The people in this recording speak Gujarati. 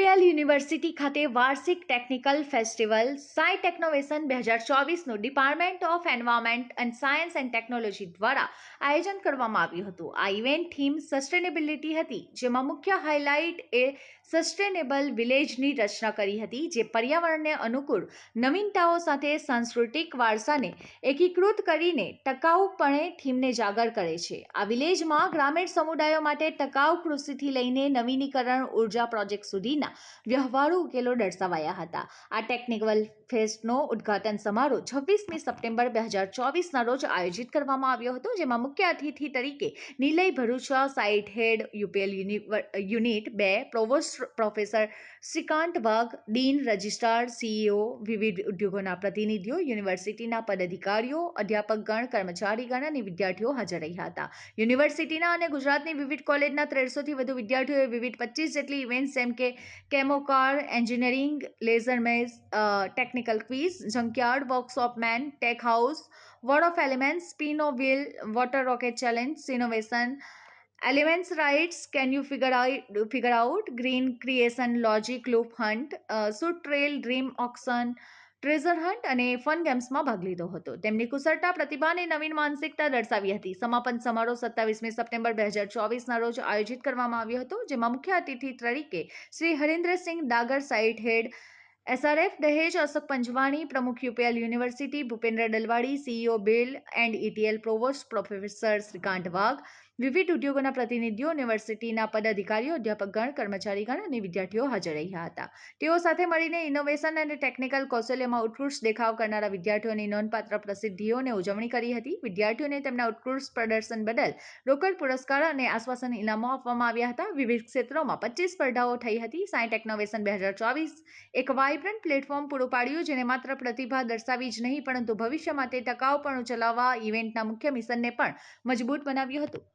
યુપીએલ યુનિવર્સિટી ખાતે વાર્ષિક ટેકનિકલ ફેસ્ટિવલ સાય ટેકનોવેશન બે હજાર ચોવીસનું department of environment and science and technology દ્વારા આયોજન કરવામાં આવ્યું હતું. આ ઇવેન્ટ થીમ સસ્ટેનેબિલિટી હતી, જેમાં મુખ્ય હાઇલાઇટ એ સસ્ટેનેબલ વિલેજની રચના કરી હતી, જે પર્યાવરણને અનુકૂળ નવીનતાઓ સાથે સાંસ્કૃતિક વારસાને એકીકૃત કરીને ટકાઉપણે થીમને જાગર કરે છે. આ વિલેજમાં ગ્રામીણ સમુદાયો માટે ટકાઉ કૃષિથી લઈને નવીનીકરણ, ઊર્જા પ્રોજેક્ટ સુધીના વ્યવહારુ ઉકેલો દર્શાવાયા હતા. આ ટેકનિકલ ફેસ્ટનો ઉદ્ઘાટન સમારોહ છવ્વીસમી સપ્ટેમ્બર બે હજાર ચોવીસના રોજ આયોજિત કરવામાં આવ્યો હતો, જેમાં મુખ્ય અતિથિ તરીકે Nilay Bharucha site head UPL unit બે provost professor Shrikant Wagh dean registrar CEO વિવિધ ઉદ્યોગોના પ્રતિનિધિઓ, યુનિવર્સિટીના પદાધિકારીઓ અધ્યાપકગણ કર્મચારીગણ અને વિદ્યાર્થીઓ હાજર રહ્યા હતા. યુનિવર્સિટીના અને ગુજરાતની વિવિધ કોલેજના ત્રેસોથી વધુ વિદ્યાર્થીઓએ વિવિધ પચીસ જેટલી ઇવેન્ટ્સ જેમ કે कैमो Engineering, इंजीनियरिंग लेजर में technical quiz junkyard workshop man tech house word of elements pinot wheel water rocket challenge सिनोवेशन elements rights can you figure out figure out? Green creation logic loop hunt uh, so trail dream auction treasure hunt અને ફન ગેમ્સમાં ભાગ લીધો હતો. તેમની કુશળતા, પ્રતિભા અને નવીન માનસિકતા દર્શાવી હતી. સમાપન સમારોહ સત્તાવીસમી સપ્ટેમ્બર બે હજાર ચોવીસના રોજ આયોજિત કરવામાં આવ્યો હતો, જેમાં મુખ્ય અતિથિ તરીકે Shri Harendrasinh Dagar site head, SRF Dahej, Ashok Panjwani, પ્રમુખ UPL university, Bhupendra Dalwadi, CEO bill and ETL provost professor Shrikant Wagh વિવિધ ઉદ્યોગોના પ્રતિનિધિઓ, યુનિવર્સિટીના પદાધિકારીઓ, અધ્યાપકગણ, કર્મચારીગણ અને વિદ્યાર્થીઓ હાજર રહ્યા હતા. તેઓ સાથે મળીને ઇનોવેશન અને ટેકનિકલ કૌશલ્યમાં ઉત્કૃષ્ટ દેખાવ કરનારા વિદ્યાર્થીઓની નોંધપાત્ર પ્રસિદ્ધિઓને ઉજવણી કરી હતી. વિદ્યાર્થીઓને તેમના ઉત્કૃષ્ટ પ્રદર્શન બદલ રોકડ પુરસ્કાર અને આશ્વાસન ઇનામો આપવામાં આવ્યા હતા. વિવિધ ક્ષેત્રોમાં પચીસ સ્પર્ધાઓ થઈ હતી. સાયન્ટ ટેકનોવેશન બે હજાર ચોવીસ એક વાઇબ્રન્ટ પ્લેટફોર્મ પૂરું પાડ્યું, જેને માત્ર પ્રતિભા દર્શાવી જ નહીં, પરંતુ ભવિષ્ય માટે ટકાઉપણું ચલાવવા, ઇવેન્ટના મુખ્ય મિશનને પણ મજબૂત બનાવ્યું હતું.